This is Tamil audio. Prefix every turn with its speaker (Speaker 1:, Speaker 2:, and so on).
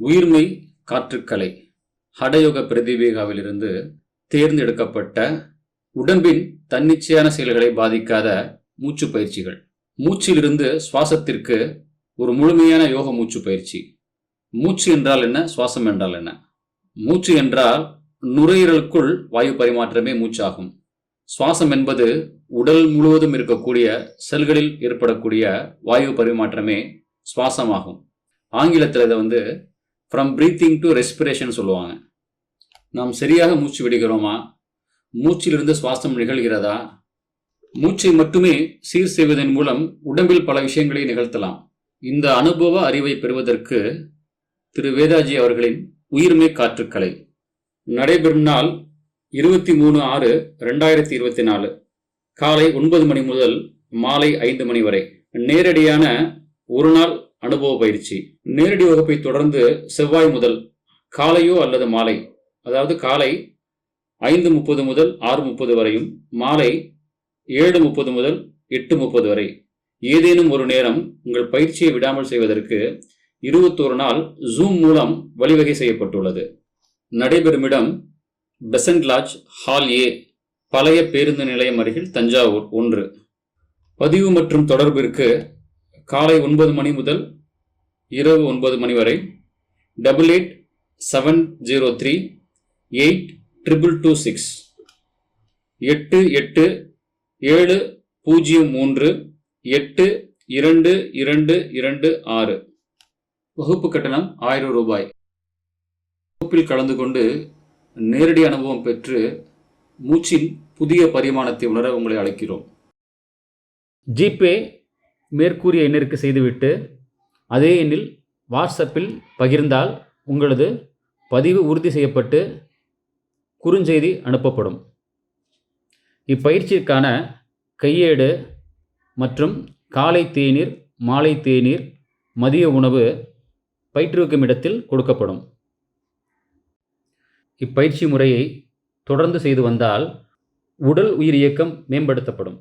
Speaker 1: உயிர்மை காற்றுக்கலை. ஹடயோக பிரதிபேகாவிலிருந்து தேர்ந்தெடுக்கப்பட்ட உடம்பின் தன்னிச்சையான செயல்களை பாதிக்காத மூச்சு பயிற்சிகள். மூச்சிலிருந்து சுவாசத்திற்கு ஒரு முழுமையான யோக மூச்சு பயிற்சி. மூச்சு என்றால் என்ன? சுவாசம் என்றால் என்ன? மூச்சு என்றால் நுரையீரலுக்குள் வாயு பரிமாற்றமே மூச்சாகும். சுவாசம் என்பது உடல் முழுவதும் இருக்கக்கூடிய செல்களில் ஏற்படக்கூடிய வாயு பரிமாற்றமே சுவாசமாகும். ஆங்கிலத்தில் இதை வந்து ஃப்ரம் ப்ரீத்திங் டு ரெஸ்பிரேஷன் சொல்லுவாங்க. நாம் சரியாக மூச்சு விடுகிறோமா? மூச்சிலிருந்து சுவாசம் நிகழ்கிறதா? மூச்சை மட்டுமே சீர் செய்வதன் மூலம் உடம்பில் பல விஷயங்களை நிகழ்த்தலாம். இந்த அனுபவ அறிவை பெறுவதற்கு திரு வேதாஜி அவர்களின் உயிர்மை காற்றுக்கலை. நடைபெறும் நாள் இருபத்தி மூணு ஆறு ரெண்டாயிரத்தி இருபத்தி நாலு. காலை ஒன்பது மணி முதல் மாலை ஐந்து மணி வரை. நேரடியான ஒரு நாள் அனுபவ பயிற்சி. நேரடி வகுப்பை தொடர்ந்து செவ்வாய் முதல் காலையோ அல்லது மாலை அதாவது காலை ஐந்து முப்பது முதல் ஆறு முப்பது வரையும் மாலை ஏழு முப்பது முதல் எட்டு முப்பது வரை. ஏதேனும் ஒரு நேரம் உங்கள் பயிற்சியை விடாமல் செய்வதற்கு இருபத்தோரு நாள் ஜூம் மூலம் வழிவகை செய்யப்பட்டுள்ளது. நடைபெறும் இடம் பெசன்ட் லாட்ஜ் ஹால் ஏ பழைய பேருந்து நிலையம் அருகில் தஞ்சாவூர் ஒன்று. பதிவு மற்றும் தொடர்பிற்கு காலை ஒன்பது மணி முதல் இரவு ஒன்பது மணி வரை double eight seven zero three eight triple two six எட்டு எட்டு ஏழு பூஜ்ஜியம் மூன்று எட்டு இரண்டு இரண்டு இரண்டு ஆறு. வகுப்பு கட்டணம் ஆயிரம் ரூபாய். வகுப்பில் கலந்து கொண்டு நேரடி அனுபவம் பெற்று மூச்சின் புதிய பரிமாணத்தை உணர உங்களை அழைக்கிறோம்.
Speaker 2: ஜிபே மேற்கூறிய எண்ணிற்கு செய்துவிட்டு அதே எண்ணில் வாட்ஸ்அப்பில் பகிர்ந்தால் உங்களது பதிவு உறுதி செய்யப்பட்டு குறுஞ்செய்தி அனுப்பப்படும். இப்பயிற்சிக்கான கையேடு மற்றும் காலை தேநீர் மாலை தேநீர் மதிய உணவு பயிற்றுவிக்கும் இடத்தில் கொடுக்கப்படும். இப்பயிற்சி முறையை தொடர்ந்து செய்து வந்தால் உடல் உயிர் இயக்கம் மேம்படுத்தப்படும்.